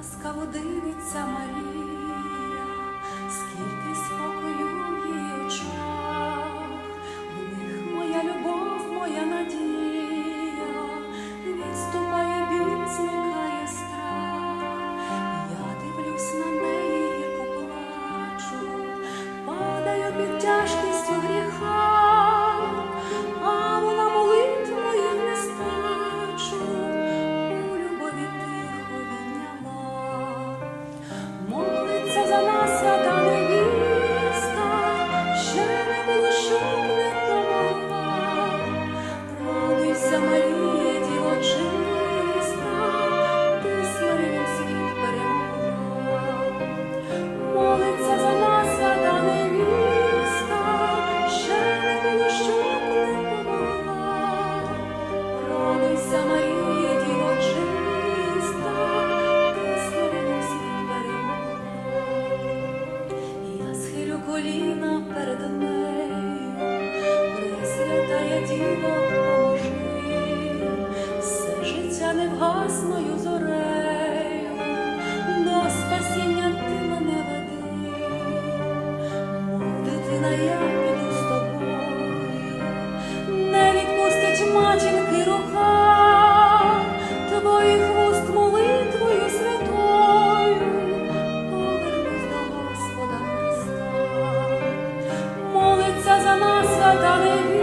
ласкаво дивиться Марія, скільки спокою. коліна перед нею, пресвятає діло поможи, все життя невгасною зорею, до спасіння ти мене веди, мов дитина я. Magdalene.